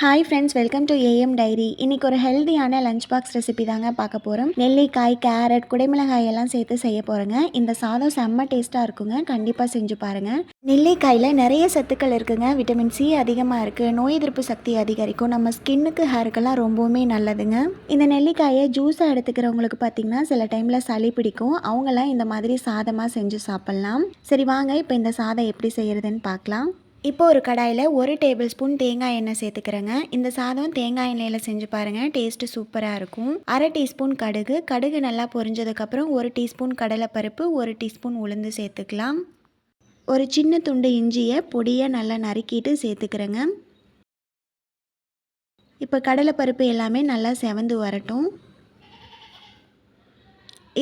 Hi friends welcome to AM diary இன்னைக்கு ஒரு ஹெல்தியான லஞ்ச் பாக்ஸ் ரெசிபி தாங்க பார்க்க போகிறோம் நெல்லிக்காய் கேரட் குடைமிளகாய் எல்லாம் சேர்த்து செய்ய போகிறோங்க இந்த சாதம் செம்ம டேஸ்ட்டாக இருக்குங்க. கண்டிப்பாக செஞ்சு பாருங்கள் நெல்லிக்காயில் நிறைய சத்துக்கள் இருக்குங்க. விட்டமின் சி அதிகமாக இருக்குது நோய் எதிர்ப்பு சக்தி அதிகரிக்கும். நம்ம ஸ்கின்னுக்கு ஹேருக்கெல்லாம் ரொம்பவுமே நல்லதுங்க. இந்த நெல்லிக்காயை ஜூஸாக எடுத்துக்கிறவங்களுக்கு பார்த்தீங்கன்னா சில டைமில் சளி பிடிக்கும். அவங்களாம் இந்த மாதிரி சாதமாக செஞ்சு சாப்பிட்லாம். சரி வாங்க. இப்போ இந்த சாதம் எப்படி செய்கிறதுன்னு பார்க்கலாம். இப்போ ஒரு கடாயில் ஒரு டேபிள் ஸ்பூன் தேங்காய் எண்ணெய் சேர்த்துக்கிறேங்க. இந்த சாதம் தேங்காய் எண்ணெயில் செஞ்சு பாருங்கள் டேஸ்ட்டு சூப்பராக இருக்கும். அரை டீஸ்பூன் கடுகு. கடுகு நல்லா பொரிஞ்சதுக்கப்புறம் ஒரு டீஸ்பூன் கடலைப்பருப்பு ஒரு டீஸ்பூன் உளுந்து சேர்த்துக்கலாம். ஒரு சின்ன துண்டு இஞ்சியை பொடியை நல்லா நறுக்கிட்டு சேர்த்துக்கிறேங்க. இப்போ கடலைப்பருப்பு எல்லாமே நல்லா செவந்து வரட்டும்.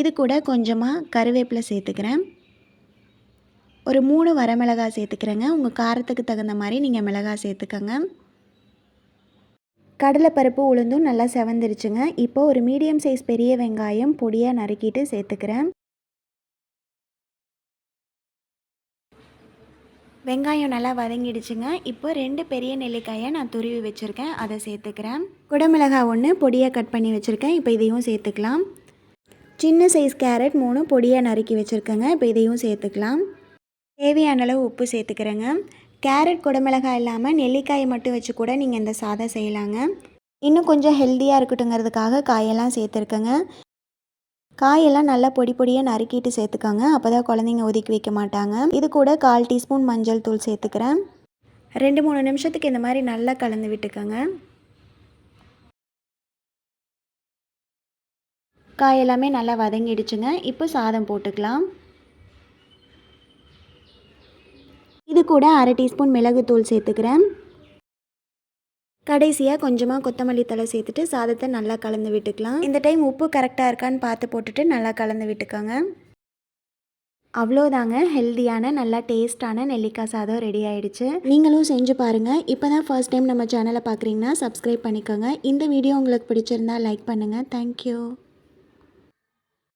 இது கூட கொஞ்சமாக கருவேப்பிலை சேர்த்துக்கிறேன். ஒரு மூணு வரமிளகாய் சேர்த்துக்கிறேங்க. உங்கள் காரத்துக்கு தகுந்த மாதிரி நீங்கள் மிளகாய் சேர்த்துக்கோங்க. கடலைப்பருப்பு உளுந்தும் நல்லா செவந்துருச்சுங்க. இப்போ ஒரு மீடியம் சைஸ் பெரிய வெங்காயம் பொடியாக நறுக்கிட்டு சேர்த்துக்கிறேன். வெங்காயம் நல்லா வதங்கிடுச்சுங்க. இப்போ ரெண்டு பெரிய நெல்லிக்காயை நான் துருவி வச்சுருக்கேன். அதை சேர்த்துக்கிறேன். குடமிளகாய் ஒன்று பொடியாக கட் பண்ணி வச்சுருக்கேன். இப்போ இதையும் சேர்த்துக்கலாம். சின்ன சைஸ் கேரட் மூணு பொடியாக நறுக்கி வச்சுருக்கேங்க. இப்போ இதையும் சேர்த்துக்கலாம். தேவையான அளவு உப்பு சேர்த்துக்கிறேங்க. கேரட் குடமிளகாய் இல்லாமல் நெல்லிக்காயை மட்டும் வச்சு கூட நீங்கள் இந்த சாதம் செய்யலாங்க. இன்னும் கொஞ்சம் ஹெல்த்தியாக இருக்கட்டுங்கிறதுக்காக காயெல்லாம் சேர்த்துருக்கேங்க. காயெல்லாம் நல்லா பொடி பொடியாக நறுக்கிட்டு சேர்த்துக்கோங்க. அப்போ தான் குழந்தைங்க ஒதுக்கி வைக்க மாட்டாங்க. இது கூட கால் டீஸ்பூன் மஞ்சள் தூள் சேர்த்துக்கிறேன். ரெண்டு மூணு நிமிஷத்துக்கு இந்த மாதிரி நல்லா கலந்து விட்டுக்கோங்க. காயெல்லாமே நல்லா வதங்கிடுச்சுங்க. இப்போ சாதம் போட்டுக்கலாம். இது கூட அரை டீஸ்பூன் மிளகுத்தூள் சேர்த்துக்கிறேன். கடைசியாக கொஞ்சமாக கொத்தமல்லி தலை சேர்த்துட்டு சாதத்தை நல்லா கலந்து விட்டுக்கலாம். இந்த டைம் உப்பு கரெக்டாக இருக்கான்னு பார்த்து போட்டுட்டு நல்லா கலந்து விட்டுக்கோங்க. அவ்வளோதாங்க. ஹெல்த்தியான நல்லா டேஸ்டான நெல்லிக்காய் சாதம் ரெடி ஆகிடுச்சு நீங்களும் செஞ்சு பாருங்கள் இப்போ தான் ஃபர்ஸ்ட் டைம் நம்ம சேனலை பார்க்குறீங்கன்னா சப்ஸ்கிரைப் பண்ணிக்கோங்க. இந்த வீடியோ உங்களுக்கு பிடிச்சிருந்தா லைக் பண்ணுங்கள் தேங்க்யூ